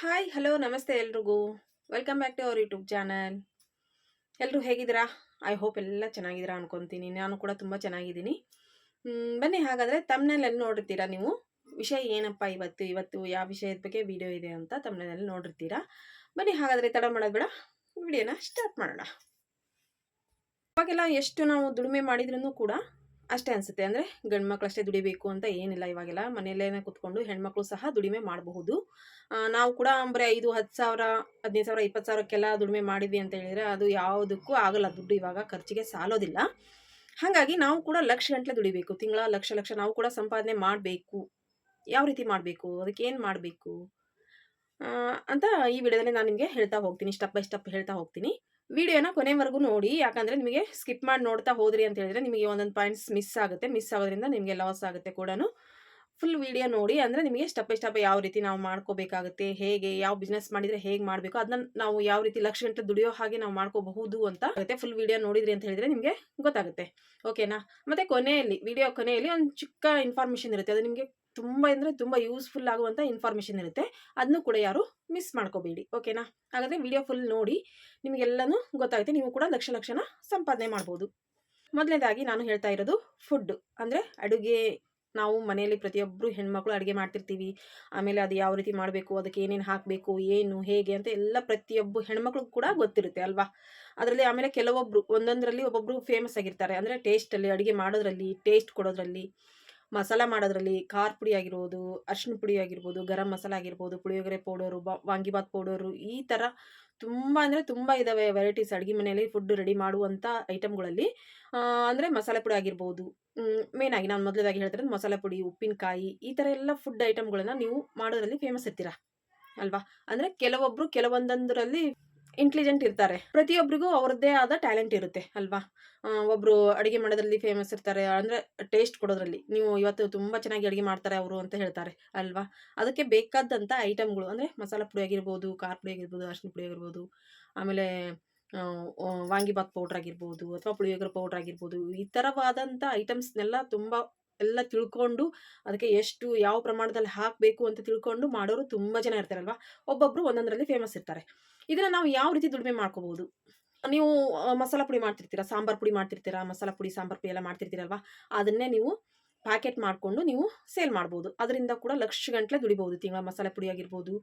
Hi hello ನಮಸ್ತೆ ಎಲ್ರಿಗೂ. Welcome back to our YouTube channel ಎಲ್ಲರೂ ಹೇಗಿದ್ದೀರಾ? ಐ ಹೋಪ್ ಎಲ್ಲ ಚೆನ್ನಾಗಿದ್ದೀರಾ ಅನ್ಕೊತೀನಿ. ನಾನು ಕೂಡ ತುಂಬ ಚೆನ್ನಾಗಿದ್ದೀನಿ. ಬನ್ನಿ ಹಾಗಾದರೆ ತಮ್ಮನಲ್ಲಿ ನೋಡಿರ್ತೀರಾ ನೀವು? ವಿಷಯ ಏನಪ್ಪ ಇವತ್ತು? ಇವತ್ತು ಯಾವ ವಿಷಯದ ಬಗ್ಗೆ ವಿಡಿಯೋ ಇದೆ ಅಂತ ತಮ್ಮನೇಲಿ ನೋಡಿರ್ತೀರಾ? ಬನ್ನಿ ಹಾಗಾದರೆ ತಡ ಮಾಡೋದು ಬೇಡ ವಿಡಿಯೋನ ಸ್ಟಾರ್ಟ್ ಮಾಡೋಣ. ಇವಾಗೆಲ್ಲ ಎಷ್ಟು ನಾವು ದುಡಿಮೆ ಮಾಡಿದ್ರೂ ಕೂಡ ಅಷ್ಟೇ ಅನಿಸುತ್ತೆ. ಅಂದರೆ ಗಂಡು ಮಕ್ಳು ಅಷ್ಟೇ ದುಡಿಬೇಕು ಅಂತ ಏನಿಲ್ಲ ಇವಾಗೆಲ್ಲ. ಮನೆಯಲ್ಲೇನೆ ಕೂತ್ಕೊಂಡು ಹೆಣ್ಮಕ್ಳು ಸಹ ದುಡಿಮೆ ಮಾಡಬಹುದು. ನಾವು ಕೂಡ ಬರೀ ಐದು, ಹತ್ತು ಸಾವಿರ, ಹದಿನೈದು ಸಾವಿರ, ಇಪ್ಪತ್ತು ಸಾವಿರಕ್ಕೆಲ್ಲ ದುಡಿಮೆ ಮಾಡಿದ್ವಿ ಅಂತ ಹೇಳಿದರೆ ಅದು ಯಾವುದಕ್ಕೂ ಆಗಲ್ಲ. ದುಡ್ಡು ಇವಾಗ ಖರ್ಚಿಗೆ ಸಾಲೋದಿಲ್ಲ. ಹಾಗಾಗಿ ನಾವು ಕೂಡ ಲಕ್ಷ ಗಂಟಲೆ ದುಡಿಬೇಕು. ತಿಂಗಳ ಲಕ್ಷ ಲಕ್ಷ ನಾವು ಕೂಡ ಸಂಪಾದನೆ ಮಾಡಬೇಕು. ಯಾವ ರೀತಿ ಮಾಡಬೇಕು? ಅದಕ್ಕೆ ಏನು ಮಾಡಬೇಕು? ಅಂತ ಈ ವಿಡಿಯೋದಲ್ಲಿ ನಾನು ನಿಮಗೆ ಹೇಳ್ತಾ ಹೋಗ್ತೀನಿ. ಸ್ಟೆಪ್ ಬೈ ಸ್ಟೆಪ್ ಹೇಳ್ತಾ ಹೋಗ್ತೀನಿ. ವಿಡಿಯೋನ ಕೊನೆವರೆಗೂ ನೋಡಿ, ಯಾಕಂದರೆ ನಿಮಗೆ ಸ್ಕಿಪ್ ಮಾಡಿ ನೋಡ್ತಾ ಹೋದ್ರಿ ಅಂತ ಹೇಳಿದ್ರೆ ನಿಮಗೆ ಒಂದೊಂದು ಪಾಯಿಂಟ್ಸ್ ಮಿಸ್ ಆಗುತ್ತೆ. ಮಿಸ್ ಆಗೋದ್ರಿಂದ ನಿಮಗೆ ಲಾಸ್ ಆಗುತ್ತೆ ಕೂಡ ಫುಲ್ ವಿಡಿಯೋ ನೋಡಿ, ಅಂದರೆ ನಿಮಗೆ ಸ್ಟೆಪ್ ಬೈ ಸ್ಟೆಪ್ ಯಾವ ರೀತಿ ನಾವು ಮಾಡ್ಕೋಬೇಕಾಗುತ್ತೆ, ಹೇಗೆ, ಯಾವ ಬಿಸ್ನೆಸ್ ಮಾಡಿದರೆ ಹೇಗೆ ಮಾಡಬೇಕು ಅದನ್ನ ನಾವು ಯಾವ ರೀತಿ ಲಕ್ಷ ಗಂಟೆ ದುಡಿಯೋ ಹಾಗೆ ನಾವು ಮಾಡ್ಕೋಬಹುದು ಅಂತ ಆಗುತ್ತೆ. ಫುಲ್ ವಿಡಿಯೋ ನೋಡಿದ್ರಿ ಅಂತ ಹೇಳಿದರೆ ನಿಮಗೆ ಗೊತ್ತಾಗುತ್ತೆ. ಓಕೆನಾ ಮತ್ತು ಕೊನೆಯಲ್ಲಿ, ವಿಡಿಯೋ ಕೊನೆಯಲ್ಲಿ ಒಂದು ಚಿಕ್ಕ ಇನ್ಫಾರ್ಮೇಷನ್ ಇರುತ್ತೆ. ಅದು ನಿಮಗೆ ತುಂಬ ಅಂದರೆ ತುಂಬ ಯೂಸ್ಫುಲ್ ಆಗುವಂಥ ಇನ್ಫಾರ್ಮೇಷನ್ ಇರುತ್ತೆ. ಅದನ್ನು ಕೂಡ ಯಾರು ಮಿಸ್ ಮಾಡ್ಕೋಬೇಡಿ. ಓಕೆನಾ ಹಾಗಾದರೆ ವಿಡಿಯೋ ಫುಲ್ ನೋಡಿ ನಿಮಗೆಲ್ಲನೂ ಗೊತ್ತಾಗುತ್ತೆ. ನೀವು ಕೂಡ ಲಕ್ಷ ಲಕ್ಷನ ಸಂಪಾದನೆ ಮಾಡ್ಬೋದು. ಮೊದಲನೇದಾಗಿ ನಾನು ಹೇಳ್ತಾ ಇರೋದು ಫುಡ್ ಅಂದರೆ ಅಡುಗೆ ನಾವು ಮನೆಯಲ್ಲಿ ಪ್ರತಿಯೊಬ್ಬರು ಹೆಣ್ಮಕ್ಳು ಅಡುಗೆ ಮಾಡ್ತಿರ್ತೀವಿ. ಆಮೇಲೆ ಅದು ಯಾವ ರೀತಿ ಮಾಡಬೇಕು, ಅದಕ್ಕೆ ಏನೇನು ಹಾಕಬೇಕು, ಏನು, ಹೇಗೆ ಅಂತ ಎಲ್ಲ ಪ್ರತಿಯೊಬ್ಬ ಹೆಣ್ಮಕ್ಳಿಗೂ ಕೂಡ ಗೊತ್ತಿರುತ್ತೆ ಅಲ್ವಾ? ಅದರಲ್ಲಿ ಆಮೇಲೆ ಕೆಲವೊಬ್ಬರು ಒಂದೊಂದರಲ್ಲಿ ಒಬ್ಬೊಬ್ಬರು ಫೇಮಸ್ ಆಗಿರ್ತಾರೆ. ಅಂದರೆ ಟೇಸ್ಟಲ್ಲಿ ಅಡುಗೆ ಮಾಡೋದ್ರಲ್ಲಿ ಟೇಸ್ಟ್ ಕೊಡೋದ್ರಲ್ಲಿ. ಮಸಾಲ ಮಾಡೋದ್ರಲ್ಲಿ ಖಾರ ಪುಡಿ ಆಗಿರ್ಬೋದು ಅರಿಶಿನ ಪುಡಿ ಆಗಿರ್ಬೋದು, ಗರಂ ಮಸಾಲ ಆಗಿರ್ಬೋದು, ಪುಳಿಯೋಗರೆ ಪೌಡರು, ಬ ವಾಂಗಿಬಾತ್ ಪೌಡರು ಈ ಥರ ತುಂಬ ಅಂದರೆ ತುಂಬ ಇದ್ದಾವೆ ವೆರೈಟೀಸ್ ಅಡುಗೆ ಮನೆಯಲ್ಲಿ ಫುಡ್ ರೆಡಿ ಮಾಡುವಂಥ ಐಟಮ್ಗಳಲ್ಲಿ ಅಂದರೆ ಮಸಾಲೆ ಪುಡಿ ಆಗಿರ್ಬೋದು ಮೇನ್ ಆಗಿ ನಾನು ಮೊದಲದಾಗಿ ಹೇಳ್ತಿರೋದು ಮಸಾಲೆ ಪುಡಿ, ಉಪ್ಪಿನಕಾಯಿ ಈ ಥರ ಎಲ್ಲ ಫುಡ್ ಐಟಮ್ಗಳನ್ನು ನೀವು ಮಾಡೋದ್ರಲ್ಲಿ ಫೇಮಸ್ ಇರ್ತೀರ ಅಲ್ವಾ? ಅಂದರೆ ಕೆಲವೊಬ್ಬರು ಕೆಲವೊಂದೊಂದರಲ್ಲಿ ಇಂಟೆಲಿಜೆಂಟ್ ಇರ್ತಾರೆ. ಪ್ರತಿಯೊಬ್ಬರಿಗೂ ಅವ್ರದ್ದೇ ಆದ ಟ್ಯಾಲೆಂಟ್ ಇರುತ್ತೆ ಅಲ್ವಾ? ಒಬ್ಬರು ಅಡುಗೆ ಮಾಡೋದ್ರಲ್ಲಿ ಫೇಮಸ್ ಇರ್ತಾರೆ. ಅಂದರೆ ಟೇಸ್ಟ್ ಕೊಡೋದ್ರಲ್ಲಿ. ನೀವು ಇವತ್ತು ತುಂಬ ಚೆನ್ನಾಗಿ ಅಡುಗೆ ಮಾಡ್ತಾರೆ ಅವರು ಅಂತ ಹೇಳ್ತಾರೆ ಅಲ್ವಾ? ಅದಕ್ಕೆ ಬೇಕಾದಂಥ ಐಟಮ್ಗಳು ಅಂದರೆ ಮಸಾಲ ಪುಡಿ ಆಗಿರ್ಬೋದು, ಖಾರ ಪುಡಿ ಆಗಿರ್ಬೋದು, ಅರಿಶಿನ ಪುಡಿ ಆಗಿರ್ಬೋದು, ಆಮೇಲೆ ವಾಂಗಿಬಾತ್ ಪೌಡ್ರ್ ಆಗಿರ್ಬೋದು, ಅಥವಾ ಪುಳಿಯೋಗರೆ ಪೌಡ್ರ್ ಆಗಿರ್ಬೋದು, ಈ ಥರವಾದಂಥ ಐಟಮ್ಸ್ನೆಲ್ಲ ತುಂಬ ಎಲ್ಲ ತಿಳ್ಕೊಂಡು ಅದಕ್ಕೆ ಎಷ್ಟು ಯಾವ ಪ್ರಮಾಣದಲ್ಲಿ ಹಾಕಬೇಕು ಅಂತ ತಿಳ್ಕೊಂಡು ಮಾಡೋರು ತುಂಬ ಜನ ಇರ್ತಾರಲ್ವಾ? ಒಬ್ಬೊಬ್ಬರು ಒಂದೊಂದರಲ್ಲಿ ಫೇಮಸ್ ಇರ್ತಾರೆ. ಇದನ್ನು ನಾವು ಯಾವ ರೀತಿ ದುಡಿಮೆ ಮಾಡ್ಕೋಬಹುದು ನೀವು ಮಸಾಲ ಪುಡಿ ಮಾಡ್ತಿರ್ತೀರಾ? ಸಾಂಬಾರ್ ಪುಡಿ ಮಾಡ್ತಿರ್ತೀರಾ? ಮಸಾಲ ಪುಡಿ, ಸಾಂಬಾರ್ ಪುಡಿ ಎಲ್ಲ ಮಾಡ್ತಿರ್ತೀರಲ್ವಾ? ಅದನ್ನೇ ನೀವು ಪ್ಯಾಕೆಟ್ ಮಾಡಿಕೊಂಡು ನೀವು ಸೇಲ್ ಮಾಡ್ಬೋದು. ಅದರಿಂದ ಕೂಡ ಲಕ್ಷ ಗಂಟಲೆ ದುಡಿಬೋದು. ತಿಂಗಳ ಮಸಾಲೆ ಪುಡಿ ಆಗಿರ್ಬೋದು,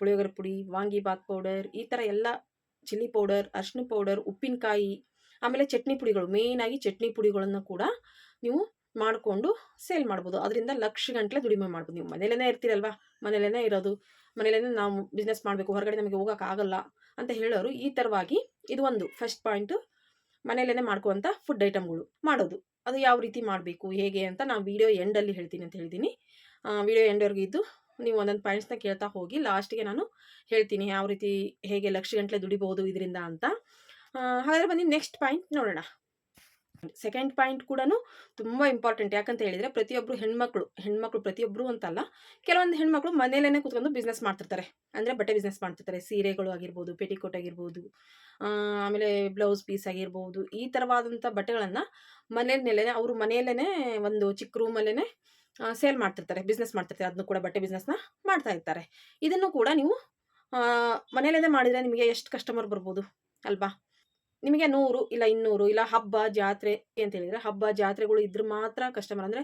ಪುಳಿಯೋಗರೆ ಪುಡಿ ವಾಂಗಿಬಾತ್ ಪೌಡರ್, ಈ ಥರ ಎಲ್ಲ ಚಿಲ್ಲಿ ಪೌಡರ್ ಅರಿಶಿನ ಪೌಡರ್, ಉಪ್ಪಿನಕಾಯಿ, ಆಮೇಲೆ ಚಟ್ನಿ ಪುಡಿಗಳು ಮೇಯ್ನಾಗಿ ಚಟ್ನಿ ಪುಡಿಗಳನ್ನು ಕೂಡ ನೀವು ಮಾಡಿಕೊಂಡು ಸೇಲ್ ಮಾಡ್ಬೋದು. ಅದರಿಂದ ಲಕ್ಷ ಗಂಟಲೆ ದುಡಿಮೆ ಮಾಡ್ಬೋದು ನೀವು. ಮನೇಲೇ ಇರ್ತೀರಲ್ವಾ? ಮನೇಲೇ ಇರೋದು ಮನೇಲೇ ನಾವು ಬಿಸ್ನೆಸ್ ಮಾಡಬೇಕು, ಹೊರಗಡೆ ನಮಗೆ ಹೋಗೋಕ್ಕಾಗಲ್ಲ ಅಂತ ಹೇಳೋರು ಈ ಥರವಾಗಿ ಇದು ಒಂದು ಫಸ್ಟ್ ಪಾಯಿಂಟು ಮನೇಲೇ ಮಾಡ್ಕೊಳಂಥ ಫುಡ್ ಐಟಮ್ಗಳು ಮಾಡೋದು. ಅದು ಯಾವ ರೀತಿ ಮಾಡಬೇಕು, ಹೇಗೆ ಅಂತ ನಾನು ವೀಡಿಯೋ ಎಂಡಲ್ಲಿ ಹೇಳ್ತೀನಿ ಅಂತ ಹೇಳ್ತೀನಿ ವೀಡಿಯೋ ಎಂಡವ್ರಿಗೆ ಇದ್ದು ನೀವು ಒಂದೊಂದು ಪಾಯಿಂಟ್ಸ್ನ ಕೇಳ್ತಾ ಹೋಗಿ ಲಾಸ್ಟಿಗೆ ನಾನು ಹೇಳ್ತೀನಿ ಯಾವ ರೀತಿ ಹೇಗೆ ಲಕ್ಷ ಗಂಟಲೆ ದುಡಿಬೋದು ಇದರಿಂದ ಅಂತ. ಹಾಗಾದ್ರೆ ಬನ್ನಿ ನೆಕ್ಸ್ಟ್ ಪಾಯಿಂಟ್ ನೋಡೋಣ. ಸೆಕೆಂಡ್ ಪಾಯಿಂಟ್ ಕೂಡ ತುಂಬ ಇಂಪಾರ್ಟೆಂಟ್ ಯಾಕಂತ ಹೇಳಿದರೆ ಪ್ರತಿಯೊಬ್ಬರು ಹೆಣ್ಮಕ್ಳು ಹೆಣ್ಮಕ್ಳು ಪ್ರತಿಯೊಬ್ಬರು ಅಂತಲ್ಲ ಕೆಲವೊಂದು ಹೆಣ್ಮಕ್ಳು ಮನೇಲೇ ಕೂತ್ಕೊಂಡು ಬಿಸ್ನೆಸ್ ಮಾಡ್ತಿರ್ತಾರೆ. ಅಂದರೆ ಬಟ್ಟೆ ಬಿಸ್ನೆಸ್ ಮಾಡ್ತಿರ್ತಾರೆ. ಸೀರೆಗಳು ಆಗಿರ್ಬೋದು ಪೆಟಿಕೋಟ್ ಆಗಿರ್ಬೋದು ಆಮೇಲೆ ಬ್ಲೌಸ್ ಪೀಸ್ ಆಗಿರ್ಬೋದು, ಈ ಥರವಾದಂಥ ಬಟ್ಟೆಗಳನ್ನು ಮನೆಯಲ್ಲೇ ಅವರು ಮನೆಯಲ್ಲೇ ಒಂದು ಚಿಕ್ಕ ರೂಮಲ್ಲೇ ಸೇಲ್ ಮಾಡ್ತಿರ್ತಾರೆ ಬಿಸ್ನೆಸ್ ಮಾಡ್ತಿರ್ತಾರೆ. ಅದನ್ನು ಕೂಡ ಬಟ್ಟೆ ಬಿಸ್ನೆಸ್ನ ಮಾಡ್ತಾ ಇರ್ತಾರೆ. ಇದನ್ನು ಕೂಡ ನೀವು ಮನೆಯಲ್ಲೇ ಮಾಡಿದರೆ ನಿಮಗೆ ಎಷ್ಟು ಕಸ್ಟಮರ್ ಬರ್ಬೋದು ಅಲ್ವಾ? ನಿಮಗೆ ನೂರು ಇಲ್ಲ ಇನ್ನೂರು ಇಲ್ಲ ಹಬ್ಬ, ಜಾತ್ರೆ ಅಂತ ಹೇಳಿದರೆ ಹಬ್ಬ, ಜಾತ್ರೆಗಳು ಇದ್ರೆ ಮಾತ್ರ ಕಸ್ಟಮರ್ ಅಂದರೆ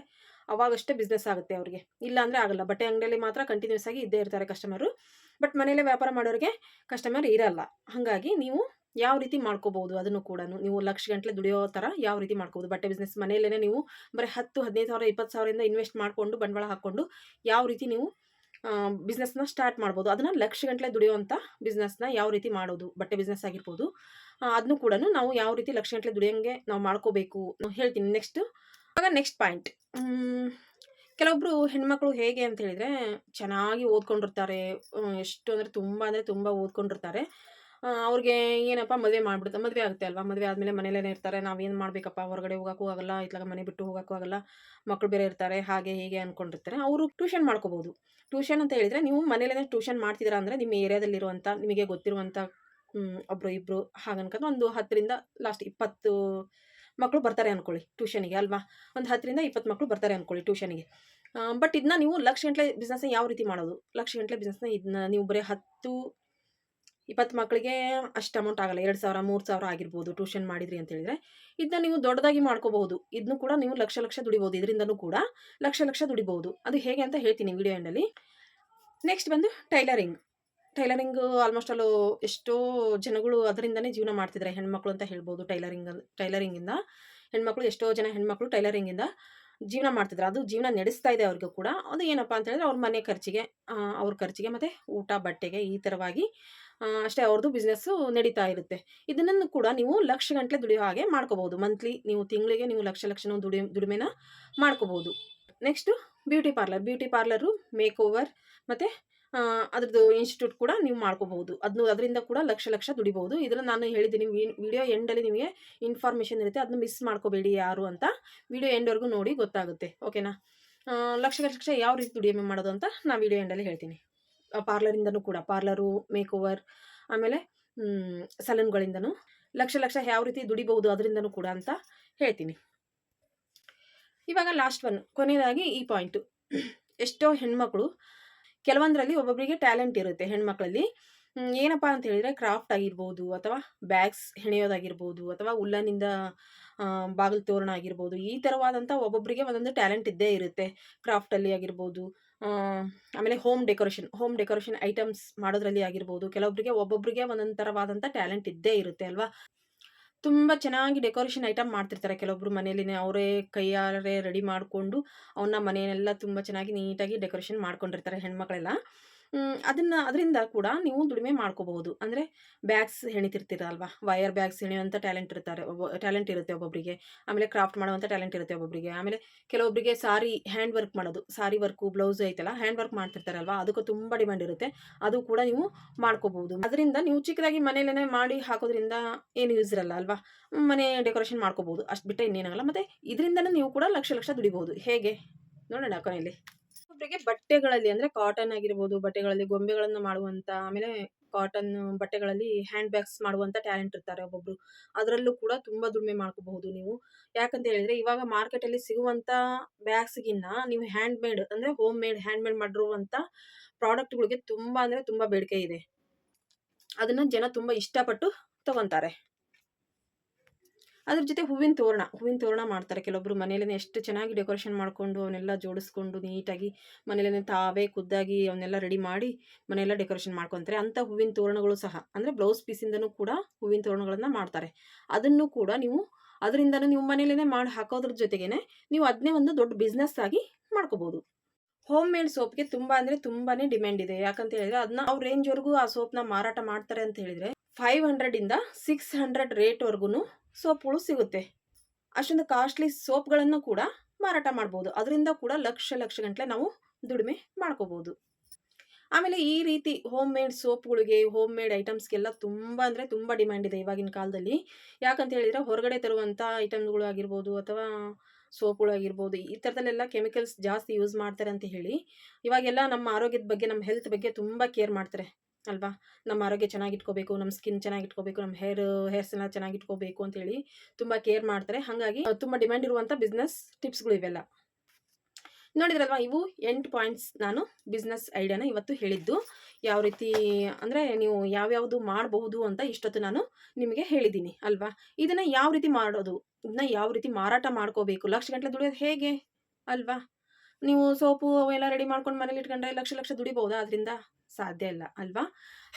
ಅವಾಗಷ್ಟೇ ಬಿಸ್ನೆಸ್ ಆಗುತ್ತೆ ಅವರಿಗೆ. ಇಲ್ಲ ಅಂದರೆ ಆಗಲ್ಲ. ಬಟ್ಟೆ ಅಂಗಡಿಯಲ್ಲಿ ಮಾತ್ರ ಕಂಟಿನ್ಯೂಸ್ ಆಗಿ ಇದ್ದೇ ಇರ್ತಾರೆ ಕಸ್ಟಮರು ಬಟ್ ಮನೆಯಲ್ಲೇ ವ್ಯಾಪಾರ ಮಾಡೋರಿಗೆ ಕಸ್ಟಮರ್ ಇರಲ್ಲ. ಹಾಗಾಗಿ ನೀವು ಯಾವ ರೀತಿ ಮಾಡ್ಕೋಬಹುದು ಅದನ್ನು ಕೂಡ ನೀವು ಲಕ್ಷ ಗಂಟಲೆ ದುಡಿಯೋ ಥರ ಯಾವ ರೀತಿ ಮಾಡ್ಕೋಬಹುದು. ಬಟ್ಟೆ ಬಿಸ್ನೆಸ್ ಮನೆಯಲ್ಲೇ ನೀವು ಬರೀ ಹತ್ತು, ಹದಿನೈದು ಸಾವಿರ, ಇಪ್ಪತ್ತು ಸಾವಿರದಿಂದ ಇನ್ವೆಸ್ಟ್ ಮಾಡಿಕೊಂಡು ಬಂಡವಾಳ ಹಾಕ್ಕೊಂಡು ಯಾವ ರೀತಿ ನೀವು ಬಿಸ್ನೆಸ್ನ ಸ್ಟಾರ್ಟ್ ಮಾಡ್ಬೋದು. ಅದನ್ನು ಲಕ್ಷ ಗಂಟಲೆ ದುಡಿಯೋವಂಥ ಬಿಸ್ನೆಸ್ನ ಯಾವ ರೀತಿ ಮಾಡೋದು? ಬಟ್ಟೆ ಬಿಸ್ನೆಸ್ ಆಗಿರ್ಬೋದು. ಅದನ್ನು ಕೂಡ ನಾವು ಯಾವ ರೀತಿ ಲಕ್ಷ ಗಂಟಲೆ ದುಡಿಯೋಂಗೆ ನಾವು ಮಾಡ್ಕೋಬೇಕು? ಹೇಳ್ತೀನಿ. ನೆಕ್ಸ್ಟ್ ಆಗ ನೆಕ್ಸ್ಟ್ ಪಾಯಿಂಟ್ ಕೆಲವೊಬ್ಬರು ಹೆಣ್ಮಕ್ಳು ಹೇಗೆ ಅಂತ ಹೇಳಿದರೆ ಚೆನ್ನಾಗಿ ಓದ್ಕೊಂಡಿರ್ತಾರೆ. ಎಷ್ಟು ಅಂದರೆ ತುಂಬ ಅಂದರೆ ತುಂಬ ಓದ್ಕೊಂಡಿರ್ತಾರೆ. ಅವ್ರಿಗೆ ಏನಪ್ಪ ಮದುವೆ ಮಾಡ್ಬಿಡುತ್ತೆ. ಮದುವೆ ಆಗುತ್ತೆ ಅಲ್ವಾ? ಮದುವೆ ಆದಮೇಲೆ ಮನೇಲೇ ಇರ್ತಾರೆ. ನಾವೇನು ಮಾಡಬೇಕಪ್ಪ? ಹೊರಗಡೆ ಹೋಗೋಕ್ಕೂ ಆಗಲ್ಲ, ಇತ್ಲಾಗ ಮನೆ ಬಿಟ್ಟು ಹೋಗೋಕ್ಕೂ ಆಗಲ್ಲ. ಮಕ್ಕಳು ಬೇರೆ ಇರ್ತಾರೆ, ಹಾಗೆ ಹೀಗೆ ಅಂದ್ಕೊಂಡಿರ್ತಾರೆ ಅವರು ಟ್ಯೂಷನ್ ಮಾಡ್ಕೋಬೋದು. ಟ್ಯೂಷನ್ ಅಂತ ಹೇಳಿದರೆ ನೀವು ಮನೇಲೇ ಟ್ಯೂಷನ್ ಮಾಡ್ತಿದ್ದೀರಾ ಅಂದರೆ ನಿಮ್ಮ ಏರಿಯಾದಲ್ಲಿರುವಂಥ ನಿಮಗೆ ಗೊತ್ತಿರುವಂಥ ಒಬ್ಬರು ಇಬ್ಬರು ಹಾಗನ್ಕೊಂಡು ಒಂದು ಹತ್ತರಿಂದ ಲಾಸ್ಟ್ ಇಪ್ಪತ್ತು ಮಕ್ಕಳು ಬರ್ತಾರೆ ಅಂದ್ಕೊಳ್ಳಿ ಟ್ಯೂಷನಿಗೆ ಅಲ್ವಾ? ಒಂದು ಹತ್ತರಿಂದ ಇಪ್ಪತ್ತು ಮಕ್ಕಳು ಬರ್ತಾರೆ ಅಂದ್ಕೊಳ್ಳಿ ಟ್ಯೂಷನಿಗೆ ಬಟ್ ಇದನ್ನ ನೀವು ಲಕ್ಷ ಗಂಟಲೆ ಬಿಸ್ನೆಸ್ನ ಯಾವ ರೀತಿ ಮಾಡೋದು? ಲಕ್ಷ ಗಂಟಲೆ ಬಿಸ್ನೆಸ್ನ ಇದನ್ನ ನೀವು ಬರೀ ಹತ್ತು ಇಪ್ಪತ್ತು ಮಕ್ಕಳಿಗೆ ಅಷ್ಟು ಅಮೌಂಟ್ ಆಗಲ್ಲ. ಎರಡು ಸಾವಿರ, ಮೂರು ಸಾವಿರ ಆಗಿರ್ಬೋದು ಟ್ಯೂಷನ್ ಮಾಡಿದ್ರಿ ಅಂತ ಹೇಳಿದ್ರೆ ಇದನ್ನ ನೀವು ದೊಡ್ಡದಾಗಿ ಮಾಡ್ಕೋಬಹುದು. ಇದನ್ನು ಕೂಡ ನೀವು ಲಕ್ಷ ಲಕ್ಷ ದುಡಿಬೋದು ಇದರಿಂದನೂ ಕೂಡ ಲಕ್ಷ ಲಕ್ಷ ದುಡಿಬಹುದು. ಅದು ಹೇಗೆ ಅಂತ ಹೇಳ್ತೀನಿ ವಿಡಿಯೋ ಎಂಡಲ್ಲಿ ನೆಕ್ಸ್ಟ್ ಬಂದು ಟೈಲರಿಂಗ್ ಟೈಲರಿಂಗ್ ಆಲ್ಮೋಸ್ಟ್ ಅಲ್ಲೂ ಎಷ್ಟೋ ಜನಗಳು ಅದರಿಂದನೇ ಜೀವನ ಮಾಡ್ತಿದ್ದಾರೆ ಹೆಣ್ಮಕ್ಳು ಅಂತ ಹೇಳ್ಬೋದು ಟೈಲರಿಂಗ್ ಟೈಲರಿಂಗಿಂದ ಹೆಣ್ಮಕ್ಳು ಎಷ್ಟೋ ಜನ ಹೆಣ್ಮಕ್ಳು ಟೈಲರಿಂಗಿಂದ ಜೀವನ ಮಾಡ್ತಿದ್ರು. ಅದು ಜೀವನ ನಡೆಸ್ತಾ ಇದೆ ಅವ್ರಿಗೂ ಕೂಡ. ಅದು ಏನಪ್ಪ ಅಂತ ಹೇಳಿದ್ರೆ ಅವ್ರ ಮನೆ ಖರ್ಚಿಗೆ ಅವ್ರ ಖರ್ಚಿಗೆ ಮತ್ತು ಊಟ, ಬಟ್ಟೆಗೆ ಈ ಥರವಾಗಿ ಅಷ್ಟೇ ಅವ್ರದ್ದು ಬಿಸ್ನೆಸ್ಸು ನಡೀತಾ ಇರುತ್ತೆ. ಇದನ್ನು ಕೂಡ ನೀವು ಲಕ್ಷ ಗಂಟಲೆ ದುಡಿಯೋ ಹಾಗೆ ಮಾಡ್ಕೋಬಹುದು. ಮಂತ್ಲಿ ನೀವು ತಿಂಗಳಿಗೆ ನೀವು ಲಕ್ಷ ಲಕ್ಷ ದುಡಿ, ದುಡಿಮೆನ ಮಾಡ್ಕೋಬಹುದು. Next beauty parlour beauty parlour make over ಮತ್ತು ಅದ್ರದ್ದು ಇನ್ಸ್ಟಿಟ್ಯೂಟ್ ಕೂಡ ನೀವು ಮಾಡ್ಕೋಬಹುದು. ಅದನ್ನು ಅದರಿಂದ ಕೂಡ ಲಕ್ಷ ಲಕ್ಷ ದುಡಿಬಹುದು. ಇದನ್ನು ನಾನು ಹೇಳಿದ್ದೀನಿ ವಿಡಿಯೋ ಎಂಡಲ್ಲಿ ನಿಮಗೆ ಇನ್ಫಾರ್ಮೇಷನ್ ಇರುತ್ತೆ. ಅದನ್ನ ಮಿಸ್ ಮಾಡ್ಕೋಬೇಡಿ ಯಾರು ಅಂತ ವಿಡಿಯೋ ಎಂಡ್ವರೆಗೂ ನೋಡಿ ಗೊತ್ತಾಗುತ್ತೆ. ಓಕೆನಾ ಲಕ್ಷ ಲಕ್ಷ ಯಾವ ರೀತಿ ದುಡಿಮೆ ಮಾಡೋದು ಅಂತ ನಾನು ವಿಡಿಯೋ ಎಂಡಲ್ಲಿ ಹೇಳ್ತೀನಿ. ಪಾರ್ಲರಿಂದನೂ ಕೂಡ, ಪಾರ್ಲರು ಮೇಕ್ ಓವರ್ ಆಮೇಲೆ ಸಲೂನ್ಗಳಿಂದನೂ ಲಕ್ಷ ಲಕ್ಷ ಯಾವ ರೀತಿ ದುಡಿಬಹುದು ಅದರಿಂದನೂ ಕೂಡ ಅಂತ ಹೇಳ್ತೀನಿ. ಇವಾಗ ಲಾಸ್ಟ್ ಒನ್, ಕೊನೆಯದಾಗಿ ಈ ಪಾಯಿಂಟು. ಎಷ್ಟೋ ಹೆಣ್ಮಕ್ಳು, ಕೆಲವೊಂದರಲ್ಲಿ ಒಬ್ಬೊಬ್ಬರಿಗೆ ಟ್ಯಾಲೆಂಟ್ ಇರುತ್ತೆ ಹೆಣ್ಮಕ್ಳಲ್ಲಿ. ಏನಪ್ಪ ಅಂತ ಹೇಳಿದ್ರೆ ಕ್ರಾಫ್ಟ್ ಆಗಿರ್ಬೋದು ಅಥವಾ ಬ್ಯಾಗ್ಸ್ ಹೆಣೆಯೋದಾಗಿರ್ಬೋದು ಅಥವಾ ಉಲ್ಲನಿಂದ ಬಾಗಿಲು ತೋರಣ ಆಗಿರ್ಬೋದು ಈ ಥರವಾದಂಥ ಒಬ್ಬೊಬ್ಬರಿಗೆ ಒಂದೊಂದು ಟ್ಯಾಲೆಂಟ್ ಇದ್ದೇ ಇರುತ್ತೆ. ಕ್ರಾಫ್ಟಲ್ಲಿ ಆಗಿರ್ಬೋದು ಆಮೇಲೆ home decoration home decoration items ಮಾಡೋದ್ರಲ್ಲಿ ಆಗಿರ್ಬೋದು. ಕೆಲವೊಬ್ಬರಿಗೆ ಒಬ್ಬೊಬ್ಬರಿಗೆ ಒಂದೊಂದು ಥರವಾದಂಥ ಟ್ಯಾಲೆಂಟ್ ಇದ್ದೇ ಇರುತ್ತೆ ಅಲ್ವಾ? ತುಂಬ ಚೆನ್ನಾಗಿ ಡೆಕೋರೇಷನ್ ಐಟಮ್ ಮಾಡ್ತಿರ್ತಾರೆ ಕೆಲವೊಬ್ರು ಮನೇಲಿನೇ ಅವರೇ ಕೈಯಾರೆ ರೆಡಿ ಮಾಡಿಕೊಂಡು ಅವನ್ನ ಮನೆಯನ್ನೆಲ್ಲ ತುಂಬ ಚೆನ್ನಾಗಿ ನೀಟಾಗಿ ಡೆಕೋರೇಷನ್ ಮಾಡ್ಕೊಂಡಿರ್ತಾರೆ ಹೆಣ್ಮಕ್ಳೆಲ್ಲ. ಅದನ್ನ ಅದರಿಂದ ಕೂಡ ನೀವು ದುಡಿಮೆ ಮಾಡ್ಕೋಬಹುದು. ಅಂದರೆ ಬ್ಯಾಗ್ಸ್ ಹೆಣಿತಿರ್ತೀರಲ್ವಾ? ವಯರ್ ಬ್ಯಾಗ್ಸ್ ಹೆಣೆಯುವಂಥ ಟ್ಯಾಲೆಂಟ್ ಇರ್ತಾರೆ. ಒಬ್ಬ ಟ್ಯಾಲೆಂಟ್ ಇರುತ್ತೆ ಒಬ್ಬೊಬ್ಬರಿಗೆ ಆಮೇಲೆ ಕ್ರಾಫ್ಟ್ ಮಾಡುವಂಥ ಟ್ಯಾಲೆಂಟ್ ಇರುತ್ತೆ ಒಬ್ಬೊಬ್ಬರಿಗೆ ಆಮೇಲೆ ಕೆಲವೊಬ್ಬರಿಗೆ ಸಾರಿ ಹ್ಯಾಂಡ್ ವರ್ಕ್ ಮಾಡೋದು. ಸಾರಿ ವರ್ಕು ಬ್ಲೌಸ್ ಐತಲ್ಲ ಹ್ಯಾಂಡ್ ವರ್ಕ್ ಮಾಡ್ತಿರ್ತಾರಲ್ವಾ? ಅದಕ್ಕೂ ತುಂಬ ಡಿಮ್ಯಾಂಡ್ ಇರುತ್ತೆ. ಅದು ಕೂಡ ನೀವು ಮಾಡ್ಕೋಬಹುದು. ಅದರಿಂದ ನೀವು ಚಿಕ್ಕದಾಗಿ ಮನೇಲೇನೆ ಮಾಡಿ ಹಾಕೋದ್ರಿಂದ ಏನು ಯೂಸ್ ಇರಲ್ಲ ಅಲ್ವಾ? ಮನೆ ಡೆಕೋರೇಷನ್ ಮಾಡ್ಕೋಬಹುದು. ಅಷ್ಟು ಬಿಟ್ಟರೆ ಇನ್ನೇನಾಗಲ್ಲ. ಮತ್ತು ಇದರಿಂದ ನೀವು ಕೂಡ ಲಕ್ಷ ಲಕ್ಷ ದುಡಿಬಹುದು. ಹೇಗೆ? ನೋಡೋಣ ಕೊನೆಯಲ್ಲಿ. ಒಬ್ಬರಿಗೆ ಬಟ್ಟೆಗಳಲ್ಲಿ ಅಂದರೆ ಕಾಟನ್ ಆಗಿರ್ಬೋದು, ಬಟ್ಟೆಗಳಲ್ಲಿ ಗೊಂಬೆಗಳನ್ನು ಮಾಡುವಂಥ ಆಮೇಲೆ ಕಾಟನ್ ಬಟ್ಟೆಗಳಲ್ಲಿ ಹ್ಯಾಂಡ್ ಬ್ಯಾಗ್ಸ್ ಮಾಡುವಂಥ ಟ್ಯಾಲೆಂಟ್ ಇರ್ತಾರೆ ಒಬ್ಬೊಬ್ರು. ಅದರಲ್ಲೂ ಕೂಡ ತುಂಬ ದುಡಿಮೆ ಮಾಡ್ಕೋಬಹುದು ನೀವು. ಯಾಕಂತ ಹೇಳಿದ್ರೆ ಇವಾಗ ಮಾರ್ಕೆಟಲ್ಲಿ ಸಿಗುವಂಥ ಬ್ಯಾಗ್ಸ್ಗಿನ್ನ ನೀವು ಹ್ಯಾಂಡ್ ಮೇಡ್ ಅಂದರೆ ಹೋಮ್ ಮೇಡ್ ಹ್ಯಾಂಡ್ ಮೇಡ್ ಮಾಡಿರುವಂಥ ಪ್ರಾಡಕ್ಟ್ಗಳಿಗೆ ತುಂಬ ಅಂದರೆ ತುಂಬ ಬೇಡಿಕೆ ಇದೆ. ಅದನ್ನು ಜನ ತುಂಬ ಇಷ್ಟಪಟ್ಟು ತಗೊತಾರೆ. ಅದ್ರ ಜೊತೆ ಹೂವಿನ ತೋರಣ ಹೂವಿನ ತೋರಣ ಮಾಡ್ತಾರೆ ಕೆಲವೊಬ್ರು. ಮನೇಲೇ ಎಷ್ಟು ಚೆನ್ನಾಗಿ ಡೆಕೋರೇಷನ್ ಮಾಡಿಕೊಂಡು ಅವನ್ನೆಲ್ಲ ಜೋಡಿಸ್ಕೊಂಡು ನೀಟಾಗಿ ಮನೇಲೇ ತಾವೇ ಖುದ್ದಾಗಿ ಅವನ್ನೆಲ್ಲ ರೆಡಿ ಮಾಡಿ ಮನೆಯೆಲ್ಲ ಡೆಕೋರೇಷನ್ ಮಾಡ್ಕೊತಾರೆ. ಅಂಥ ಹೂವಿನ ತೋರಣಗಳು ಸಹ, ಅಂದರೆ ಬ್ಲೌಸ್ ಪೀಸಿಂದನೂ ಕೂಡ ಹೂವಿನ ತೋರಣಗಳನ್ನು ಮಾಡ್ತಾರೆ. ಅದನ್ನು ಕೂಡ ನೀವು ಅದರಿಂದನೂ ನೀವು ಮನೇಲೇ ಮಾಡಿ ಹಾಕೋದ್ರ ಜೊತೆಗೇ ನೀವು ಅದನ್ನೇ ಒಂದು ದೊಡ್ಡ ಬಿಸ್ನೆಸ್ ಆಗಿ ಮಾಡ್ಕೋಬೋದು. ಹೋಮ್ ಮೇಡ್ ಸೋಪ್ಗೆ ತುಂಬ ಅಂದರೆ ತುಂಬಾ ಡಿಮ್ಯಾಂಡ್ ಇದೆ. ಯಾಕಂತ ಹೇಳಿದ್ರೆ ಅದನ್ನ ಅವ್ರ ರೇಂಜ್ವರೆಗೂ ಆ ಸೋಪ್ನ ಮಾರಾಟ ಮಾಡ್ತಾರೆ ಅಂತ ಹೇಳಿದ್ರೆ ಫೈವ್ ಹಂಡ್ರೆಡಿಂದ ಸಿಕ್ಸ್ ಹಂಡ್ರೆಡ್ ರೇಟ್ವರೆಗೂ ಸೋಪ್ಗಳು ಸಿಗುತ್ತೆ. ಅಷ್ಟೊಂದು ಕಾಸ್ಟ್ಲಿ ಸೋಪ್ಗಳನ್ನು ಕೂಡ ಮಾರಾಟ ಮಾಡ್ಬೋದು. ಅದರಿಂದ ಕೂಡ ಲಕ್ಷ ಲಕ್ಷ ಗಂಟಲೆ ನಾವು ದುಡಿಮೆ ಮಾಡ್ಕೋಬೋದು. ಆಮೇಲೆ ಈ ರೀತಿ ಹೋಮ್ ಮೇಡ್ ಸೋಪ್ಗಳಿಗೆ ಹೋಮ್ ಮೇಡ್ ಐಟಮ್ಸ್ಗೆಲ್ಲ ತುಂಬ ಅಂದರೆ ತುಂಬ ಡಿಮ್ಯಾಂಡ್ ಇದೆ ಇವಾಗಿನ ಕಾಲದಲ್ಲಿ. ಯಾಕಂತ ಹೇಳಿದರೆ ಹೊರಗಡೆ ತರುವಂಥ ಐಟಮ್ಗಳು ಆಗಿರ್ಬೋದು ಅಥವಾ ಸೋಪ್ಗಳು ಆಗಿರ್ಬೋದು, ಈ ಥರದಲ್ಲೆಲ್ಲ ಕೆಮಿಕಲ್ಸ್ ಜಾಸ್ತಿ ಯೂಸ್ ಮಾಡ್ತಾರೆ ಅಂತ ಹೇಳಿ, ಇವಾಗೆಲ್ಲ ನಮ್ಮ ಆರೋಗ್ಯದ ಬಗ್ಗೆ, ನಮ್ಮ ಹೆಲ್ತ್ ಬಗ್ಗೆ ತುಂಬ ಕೇರ್ ಮಾಡ್ತಾರೆ. ಅಲ್ವಾ? ನಮ್ಮ ಆರೋಗ್ಯ ಚೆನ್ನಾಗಿಟ್ಕೋಬೇಕು, ನಮ್ಮ ಸ್ಕಿನ್ ಚೆನ್ನಾಗಿಟ್ಕೋಬೇಕು, ನಮ್ಮ ಹೇರ್ ಹೇರ್ಸ್ನ ಚೆನ್ನಾಗಿಟ್ಕೋಬೇಕು ಅಂತೇಳಿ ತುಂಬ ಕೇರ್ ಮಾಡ್ತಾರೆ. ಹಾಗಾಗಿ ತುಂಬ ಡಿಮ್ಯಾಂಡ್ ಇರುವಂಥ ಬಿಸ್ನೆಸ್ ಟಿಪ್ಸ್ಗಳು ಇವೆಲ್ಲ. ನೋಡಿದ್ರಲ್ವಾ ಇವು? ಎಂಟು ಪಾಯಿಂಟ್ಸ್ ನಾನು ಬಿಸ್ನೆಸ್ ಐಡಿಯಾನ ಇವತ್ತು ಹೇಳಿದ್ದು. ಯಾವ ರೀತಿ ಅಂದರೆ ನೀವು ಯಾವ್ಯಾವುದು ಮಾಡಬಹುದು ಅಂತ ಇಷ್ಟೊತ್ತು ನಾನು ನಿಮಗೆ ಹೇಳಿದ್ದೀನಿ, ಅಲ್ವಾ? ಇದನ್ನು ಯಾವ ರೀತಿ ಮಾಡೋದು? ಇದನ್ನ ಯಾವ ರೀತಿ ಮಾರಾಟ ಮಾಡ್ಕೋಬೇಕು? ಲಕ್ಷ ಗಂಟಲೆ ದುಡಿಯೋದು ಹೇಗೆ, ಅಲ್ವಾ? ನೀವು ಸೋಪು ಅವೆಲ್ಲ ರೆಡಿ ಮಾಡ್ಕೊಂಡು ಮನೇಲಿ ಇಟ್ಕೊಂಡ್ರೆ ಲಕ್ಷ ಲಕ್ಷ ದುಡಿಬಹುದಾ ಅದರಿಂದ ಸಾಧ್ಯ ಇಲ್ಲ, ಅಲ್ವಾ?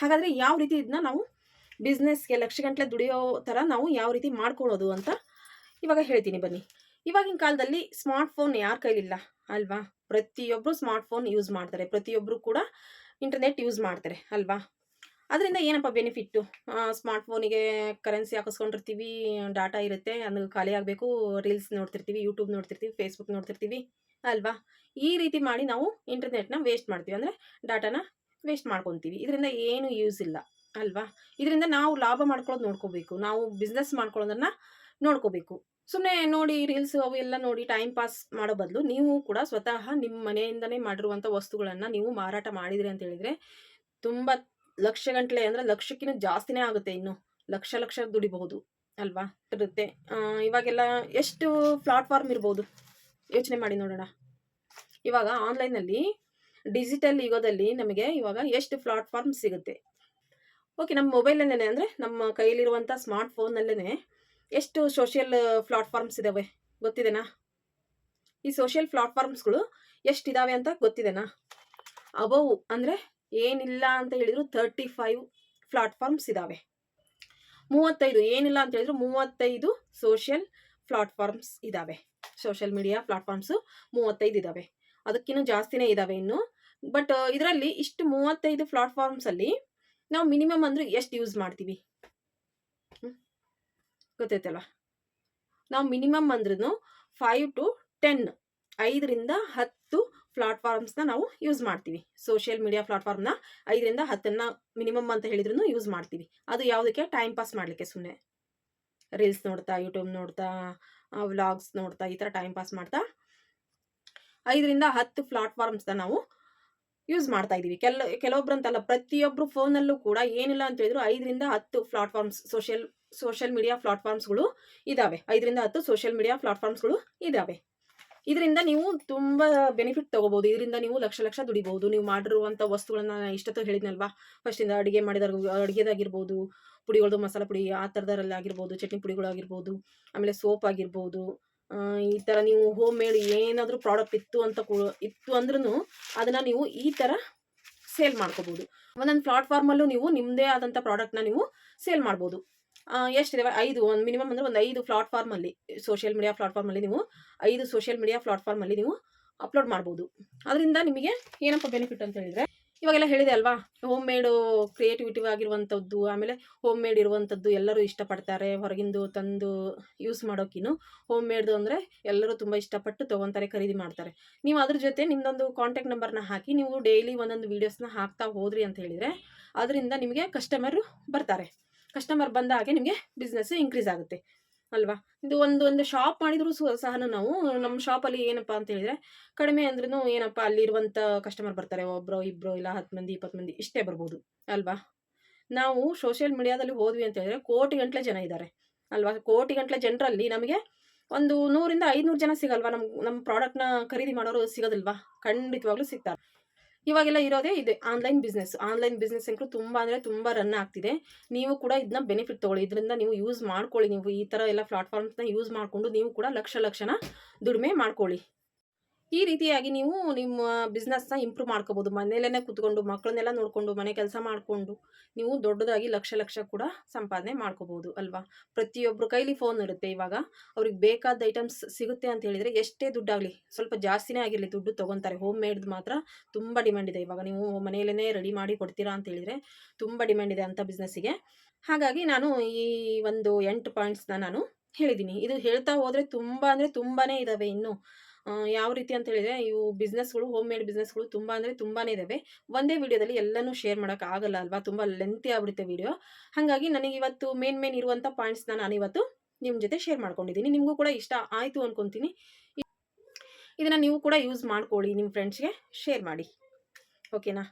ಹಾಗಾದರೆ ಯಾವ ರೀತಿ ಇದನ್ನ ನಾವು ಬಿಸ್ನೆಸ್ಗೆ ಲಕ್ಷ ಗಂಟಲೆ ದುಡಿಯೋ ಥರ ನಾವು ಯಾವ ರೀತಿ ಮಾಡ್ಕೊಳ್ಳೋದು ಅಂತ ಇವಾಗ ಹೇಳ್ತೀನಿ ಬನ್ನಿ. ಇವಾಗಿನ ಕಾಲದಲ್ಲಿ ಸ್ಮಾರ್ಟ್ ಫೋನ್ ಯಾರ ಕೈಲಿಲ್ಲ, ಅಲ್ವಾ? ಪ್ರತಿಯೊಬ್ಬರು ಸ್ಮಾರ್ಟ್ಫೋನ್ ಯೂಸ್ ಮಾಡ್ತಾರೆ. ಪ್ರತಿಯೊಬ್ಬರು ಕೂಡ ಇಂಟರ್ನೆಟ್ ಯೂಸ್ ಮಾಡ್ತಾರೆ, ಅಲ್ವಾ? ಅದರಿಂದ ಏನಪ್ಪ ಬೆನಿಫಿಟ್ಟು ಸ್ಮಾರ್ಟ್ಫೋನಿಗೆ ಕರೆನ್ಸಿ ಹಾಕಿಸ್ಕೊಂಡಿರ್ತೀವಿ ಡಾಟಾ ಇರುತ್ತೆ ಅದು ಖಾಲಿ ಆಗಬೇಕು ರೀಲ್ಸ್ ನೋಡ್ತಿರ್ತೀವಿ ಯೂಟ್ಯೂಬ್ ನೋಡ್ತಿರ್ತೀವಿ ಫೇಸ್ಬುಕ್ ನೋಡ್ತಿರ್ತೀವಿ. ಅಲ್ವಾ? ಈ ರೀತಿ ಮಾಡಿ ನಾವು ಇಂಟರ್ನೆಟ್ನ ವೇಸ್ಟ್ ಮಾಡ್ತೀವಿ. ಅಂದರೆ ಡಾಟಾನ ವೇಸ್ಟ್ ಮಾಡ್ಕೊತೀವಿ. ಇದರಿಂದ ಏನು ಯೂಸ್ ಇಲ್ಲ, ಅಲ್ವಾ? ಇದರಿಂದ ನಾವು ಲಾಭ ಮಾಡ್ಕೊಳ್ಳೋದು ನೋಡ್ಕೋಬೇಕು. ನಾವು ಬಿಸ್ನೆಸ್ ಮಾಡ್ಕೊಳ್ಳೋದನ್ನ ನೋಡ್ಕೋಬೇಕು. ಸುಮ್ಮನೆ ನೋಡಿ ರೀಲ್ಸ್ ಅವು ಎಲ್ಲ ನೋಡಿ ಟೈಮ್ ಪಾಸ್ ಮಾಡೋ ಬದಲು ನೀವು ಕೂಡ ಸ್ವತಃ ನಿಮ್ಮ ಮನೆಯಿಂದನೇ ಮಾಡಿರುವಂಥ ವಸ್ತುಗಳನ್ನು ನೀವು ಮಾರಾಟ ಮಾಡಿದ್ರಿ ಅಂತ ಹೇಳಿದರೆ ತುಂಬ ಲಕ್ಷ ಗಂಟಲೆ ಅಂದರೆ ಲಕ್ಷಕ್ಕಿಂತ ಜಾಸ್ತಿನೇ ಆಗುತ್ತೆ ಇನ್ನು. ಲಕ್ಷ ಲಕ್ಷ ದುಡಿಬಹುದು, ಅಲ್ವಾ? ಇರುತ್ತೆ ಇವಾಗೆಲ್ಲ ಎಷ್ಟು ಪ್ಲಾಟ್ಫಾರ್ಮ್ ಇರ್ಬೋದು? ಯೋಚನೆ ಮಾಡಿ ನೋಡೋಣ. ಇವಾಗ ಆನ್ಲೈನಲ್ಲಿ ಡಿಜಿಟಲ್ ಯುಗದಲ್ಲಿ ನಮಗೆ ಇವಾಗ ಎಷ್ಟು ಪ್ಲಾಟ್ಫಾರ್ಮ್ ಸಿಗುತ್ತೆ. ಓಕೆ ನಮ್ಮ ಮೊಬೈಲಲ್ಲೇ ಅಂದರೆ ನಮ್ಮ ಕೈಯಲ್ಲಿರುವಂಥ ಸ್ಮಾರ್ಟ್ ಫೋನಲ್ಲೇ ಎಷ್ಟು ಸೋಷಿಯಲ್ ಪ್ಲಾಟ್ಫಾರ್ಮ್ಸ್ ಇದ್ದಾವೆ ಗೊತ್ತಿದೆನಾ? ಈ ಸೋಷಿಯಲ್ ಪ್ಲಾಟ್ಫಾರ್ಮ್ಸ್ಗಳು ಎಷ್ಟಿದ್ದಾವೆ ಅಂತ ಗೊತ್ತಿದೆನಾ? ಅಬೌವ್ ಅಂದರೆ ಏನಿಲ್ಲ ಅಂತ ಹೇಳಿದ್ರು ತರ್ಟಿ ಫೈವ್ ಪ್ಲಾಟ್ಫಾರ್ಮ್ಸ್ ಇದ್ದಾವೆ ಮೂವತ್ತೈದು ಏನಿಲ್ಲ ಅಂತ ಹೇಳಿದ್ರು ಮೂವತ್ತೈದು ಸೋಷಿಯಲ್ ಪ್ಲಾಟ್ಫಾರ್ಮ್ಸ್ ಇದ್ದಾವೆ ಸೋಷಿಯಲ್ ಮೀಡಿಯಾ ಪ್ಲಾಟ್ಫಾರ್ಮ್ಸು ಮೂವತ್ತೈದು ಇದ್ದಾವೆ ಅದಕ್ಕಿಂತ ಜಾಸ್ತಿನೇ ಇದ್ದಾವೆ ಇನ್ನು. ಬಟ್ ಇದರಲ್ಲಿ ಇಷ್ಟು ಮೂವತ್ತೈದು ಪ್ಲಾಟ್ಫಾರ್ಮ್ಸಲ್ಲಿ ನಾವು ಮಿನಿಮಮ್ ಅಂದ್ರೆ ಎಷ್ಟು ಯೂಸ್ ಮಾಡ್ತೀವಿ? ಗೊತ್ತೈತಲ್ಲ? ನಾವು ಮಿನಿಮಮ್ ಅಂದ್ರೂ ಫೈವ್ ಟು ಟೆನ್ ಐದರಿಂದ ಹತ್ತು ಪ್ಲಾಟ್ಫಾರ್ಮ್ಸ್ನ ನಾವು ಯೂಸ್ ಮಾಡ್ತೀವಿ. ಸೋಷಿಯಲ್ ಮೀಡಿಯಾ ಪ್ಲಾಟ್ಫಾರ್ಮ್ನ ಐದರಿಂದ ಹತ್ತನ್ನ ಮಿನಿಮಮ್ ಅಂತ ಹೇಳಿದ್ರು ಯೂಸ್ ಮಾಡ್ತೀವಿ. ಅದು ಯಾವುದಕ್ಕೆ? ಟೈಮ್ ಪಾಸ್ ಮಾಡಲಿಕ್ಕೆ ಸುಮ್ಮನೆ ರೀಲ್ಸ್ ನೋಡ್ತಾ ಯೂಟ್ಯೂಬ್ ನೋಡ್ತಾ ವ್ಲಾಗ್ಸ್ ನೋಡ್ತಾ ಈ ಥರ ಟೈಮ್ ಪಾಸ್ ಮಾಡ್ತಾ, ಐದರಿಂದ ಹತ್ತು ಪ್ಲಾಟ್ಫಾರ್ಮ್ಸ್ನ ನಾವು ಯೂಸ್ ಮಾಡ್ತಾ ಇದ್ದೀವಿ. ಕೆಲ ಕೆಲವೊಬ್ರು ಅಂತಲ್ಲ ಪ್ರತಿಯೊಬ್ಬರು ಫೋನಲ್ಲೂ ಕೂಡ ಏನಿಲ್ಲ ಅಂತ ಹೇಳಿದ್ರು ಐದರಿಂದ ಹತ್ತು ಪ್ಲಾಟ್ಫಾರ್ಮ್ಸ್ ಸೋಷಿಯಲ್ ಸೋಷಿಯಲ್ ಮೀಡಿಯಾ ಪ್ಲಾಟ್ಫಾರ್ಮ್ಸ್ಗಳು ಇದ್ದಾವೆ ಐದರಿಂದ ಹತ್ತು ಸೋಷಿಯಲ್ ಮೀಡಿಯಾ ಪ್ಲಾಟ್ಫಾರ್ಮ್ಸ್ಗಳು ಇದ್ದಾವೆ ಇದರಿಂದ ನೀವು ತುಂಬ ಬೆನಿಫಿಟ್ ತಗೋಬಹುದು ಇದರಿಂದ ನೀವು ಲಕ್ಷ ಲಕ್ಷ ದುಡಿಬಹುದು ನೀವು ಮಾಡಿರುವಂಥ ವಸ್ತುಗಳನ್ನ ಇಷ್ಟೊತ್ತು ಹೇಳಿದ್ನಲ್ವಾ? ಫಸ್ಟಿಂದ ಅಡುಗೆ ಮಾಡಿದ ಅಡುಗೆದಾಗಿರ್ಬೋದು ಪುಡಿಗಳದ್ದು ಮಸಾಲಾ ಪುಡಿ, ಆ ಥರದರಲ್ಲಿ ಆಗಿರ್ಬೋದು ಚಟ್ನಿ ಪುಡಿಗಳಾಗಿರ್ಬೋದು, ಆಮೇಲೆ ಸೋಪ್ ಆಗಿರ್ಬೋದು ಈ ಥರ ನೀವು ಹೋಮ್ ಮೇಡ್ ಏನಾದರೂ ಪ್ರಾಡಕ್ಟ್ ಇತ್ತು ಅಂತ ಇತ್ತು ಅಂದ್ರೂ ಅದನ್ನು ನೀವು ಈ ಥರ ಸೇಲ್ ಮಾಡ್ಕೋಬೋದು. ಒಂದೊಂದು ಪ್ಲಾಟ್ಫಾರ್ಮಲ್ಲೂ ನೀವು ನಿಮ್ಮದೇ ಆದಂಥ ಪ್ರಾಡಕ್ಟ್ನ ನೀವು ಸೇಲ್ ಮಾಡ್ಬೋದು. ಆ, ಎಷ್ಟಿದಾವೆ ಐದು ಒಂದು ಮಿನಿಮಮ್ ಅಂದರೆ ಒಂದು ಐದು ಪ್ಲಾಟ್ಫಾರ್ಮಲ್ಲಿ ಸೋಷಿಯಲ್ ಮೀಡಿಯಾ ಪ್ಲಾಟ್ಫಾರ್ಮಲ್ಲಿ ನೀವು ಐದು ಸೋಷಿಯಲ್ ಮೀಡಿಯಾ ಪ್ಲಾಟ್ಫಾರ್ಮಲ್ಲಿ ನೀವು ಅಪ್ಲೋಡ್ ಮಾಡ್ಬೋದು. ಅದರಿಂದ ನಿಮಗೆ ಏನಪ್ಪ ಬೆನಿಫಿಟ್ ಅಂತ ಹೇಳಿದರೆ ಇವಾಗೆಲ್ಲ ಹೇಳಿದೆ ಅಲ್ವಾ? ಹೋಮ್ ಮೇಡು ಕ್ರಿಯೇಟಿವಿಟಿ ಆಗಿರುವಂಥದ್ದು ಆಮೇಲೆ ಹೋಮ್ ಮೇಡ್ ಇರುವಂಥದ್ದು ಎಲ್ಲರೂ ಇಷ್ಟಪಡ್ತಾರೆ ಹೊರಗಿಂದು ತಂದು ಯೂಸ್ ಮಾಡೋಕ್ಕಿನ್ನು ಹೋಮ್ ಮೇಡ್ದು ಅಂದರೆ ಎಲ್ಲರೂ ತುಂಬ ಇಷ್ಟಪಟ್ಟು ತೊಗೊತಾರೆ ಖರೀದಿ ಮಾಡ್ತಾರೆ. ನೀವು ಅದ್ರ ಜೊತೆ ನಿಮ್ಮದೊಂದು ಕಾಂಟ್ಯಾಕ್ಟ್ ನಂಬರ್ನ ಹಾಕಿ ನೀವು ಡೈಲಿ ಒಂದೊಂದು ವೀಡಿಯೋಸ್ನ ಹಾಕ್ತಾ ಹೋದ್ರಿ ಅಂತ ಹೇಳಿದರೆ ಅದರಿಂದ ನಿಮಗೆ ಕಸ್ಟಮರು ಬರ್ತಾರೆ. ಕಸ್ಟಮರ್ ಬಂದ ಹಾಗೆ ನಿಮಗೆ ಬಿಸ್ನೆಸ್ ಇನ್ಕ್ರೀಸ್ ಆಗುತ್ತೆ. ಅಲ್ವಾ? ಇದು ಒಂದು ಒಂದು ಶಾಪ್ ಮಾಡಿದ್ರು ಸಹ ನಾವು. ನಮ್ಮ ಶಾಪಲ್ಲಿ ಏನಪ್ಪ ಅಂತ ಹೇಳಿದ್ರೆ, ಕಡಿಮೆ ಅಂದ್ರೂ ಏನಪ್ಪ ಅಲ್ಲಿರುವಂಥ ಕಸ್ಟಮರ್ ಬರ್ತಾರೆ. ಒಬ್ಬರು ಇಬ್ಬರು ಇಲ್ಲ ಹತ್ತು ಮಂದಿ, ಇಪ್ಪತ್ತು ಮಂದಿ ಇಷ್ಟೇ ಬರ್ಬೋದು. ಅಲ್ವಾ? ನಾವು ಸೋಷಿಯಲ್ ಮೀಡಿಯಾದಲ್ಲಿ ಹೋದ್ವಿ ಅಂತ ಹೇಳಿದ್ರೆ ಕೋಟಿ ಗಂಟ್ಲೆ ಜನ ಇದ್ದಾರೆ. ಅಲ್ವಾ? ಕೋಟಿ ಗಂಟ್ಲೆ ಜನರಲ್ಲಿ ನಮಗೆ ಒಂದು ನೂರಿಂದ ಐನೂರು ಜನ ಸಿಗಲ್ವಾ? ನಮ್ಮ ನಮ್ಮ ಪ್ರಾಡಕ್ಟ್ನ ಖರೀದಿ ಮಾಡೋರು ಸಿಗೋದಿಲ್ವಾ? ಖಂಡಿತವಾಗ್ಲೂ ಸಿಗ್ತಾರೆ. ಇವಾಗೆಲ್ಲ ಇರೋದೇ ಇದೆ ಆನ್ಲೈನ್ ಬಿಸ್ನೆಸ್ ಆನ್ಲೈನ್ ಬಿಸ್ನೆಸ್ ಅಂತೂ ತುಂಬ ಅಂದರೆ ತುಂಬ ರನ್ ಆಗ್ತಿದೆ. ನೀವು ಕೂಡ ಇದನ್ನ ಬೆನಿಫಿಟ್ ತೊಗೊಳ್ಳಿ. ಇದರಿಂದ ನೀವು ಯೂಸ್ ಮಾಡ್ಕೊಳ್ಳಿ ನೀವು ಈ ಥರ ಎಲ್ಲ ಪ್ಲಾಟ್ಫಾರ್ಮ್ಸ್ನ ಯೂಸ್ ಮಾಡಿಕೊಂಡು ನೀವು ಕೂಡ ಲಕ್ಷ ಲಕ್ಷನ ದುಡಿಮೆ ಮಾಡ್ಕೊಳ್ಳಿ. ಈ ರೀತಿಯಾಗಿ ನೀವು ನಿಮ್ಮ ಬಿಸ್ನೆಸ್ನ ಇಂಪ್ರೂವ್ ಮಾಡ್ಕೋಬೋದು. ಮನೆಯಲ್ಲೇ ಕೂತ್ಕೊಂಡು ಮಕ್ಕಳನ್ನೆಲ್ಲ ನೋಡಿಕೊಂಡು, ಮನೆ ಕೆಲಸ ಮಾಡಿಕೊಂಡು ನೀವು ದೊಡ್ಡದಾಗಿ ಲಕ್ಷ ಲಕ್ಷ ಕೂಡ ಸಂಪಾದನೆ ಮಾಡ್ಕೋಬೋದು ಅಲ್ವಾ? ಪ್ರತಿಯೊಬ್ಬರ ಕೈಲಿ ಫೋನ್ ಇರುತ್ತೆ ಇವಾಗ. ಅವ್ರಿಗೆ ಬೇಕಾದ ಐಟಮ್ಸ್ ಸಿಗುತ್ತೆ ಅಂತ ಹೇಳಿದರೆ ಎಷ್ಟೇ ದುಡ್ಡಾಗಲಿ, ಸ್ವಲ್ಪ ಜಾಸ್ತಿನೇ ಆಗಿರಲಿ ದುಡ್ಡು ತೊಗೊತಾರೆ. ಹೋಮ್ ಮೇಡ್ದು ಮಾತ್ರ ತುಂಬ ಡಿಮ್ಯಾಂಡ್ ಇದೆ ಇವಾಗ. ನೀವು ಮನೆಯಲ್ಲೇ ರೆಡಿ ಮಾಡಿ ಕೊಡ್ತೀರಾ ಅಂತ ಹೇಳಿದರೆ ತುಂಬ ಡಿಮ್ಯಾಂಡ್ ಇದೆ ಅಂಥ ಬಿಸ್ನೆಸ್ಸಿಗೆ ಹಾಗಾಗಿ ನಾನು ಈ ಒಂದು ಎಂಟು ಪಾಯಿಂಟ್ಸ್ನ ನಾನು ಹೇಳಿದ್ದೀನಿ. ಇದು ಹೇಳ್ತಾ ಹೋದರೆ ತುಂಬ ಅಂದರೆ ತುಂಬಾ ಇದ್ದಾವೆ ಇನ್ನು. ಯಾವ ರೀತಿ ಅಂತ ಹೇಳಿದ್ರೆ, ಇವು ಬಿಸ್ನೆಸ್ಗಳು ಹೋಮ್ ಮೇಡ್ ಬಿಸ್ನೆಸ್ಗಳು ತುಂಬ ಅಂದರೆ ತುಂಬಾ ಇದ್ದಾವೆ ಒಂದೇ ವಿಡಿಯೋದಲ್ಲಿ ಎಲ್ಲನೂ ಶೇರ್ ಆಗಲ್ಲ ಅಲ್ವಾ? ತುಂಬ ಲೆಂತಿ ಆಗ್ಬಿಡುತ್ತೆ ವಿಡಿಯೋ. ಹಾಗಾಗಿ ನನಗೆ ಇವತ್ತು ಮೇನ್ ಮೇನ್ ಇರುವಂಥ ಪಾಯಿಂಟ್ಸ್ನ ನಾನು ಇವತ್ತು ನಿಮ್ಮ ಜೊತೆ ಶೇರ್ ಮಾಡ್ಕೊಂಡಿದ್ದೀನಿ. ನಿಮಗೂ ಕೂಡ ಇಷ್ಟ ಆಯಿತು ಅನ್ಕೊತೀನಿ. ಇದನ್ನು ನೀವು ಕೂಡ ಯೂಸ್ ಮಾಡ್ಕೊಳ್ಳಿ ನಿಮ್ಮ ಫ್ರೆಂಡ್ಸ್ಗೆ ಶೇರ್ ಮಾಡಿ. ಓಕೆನಾ?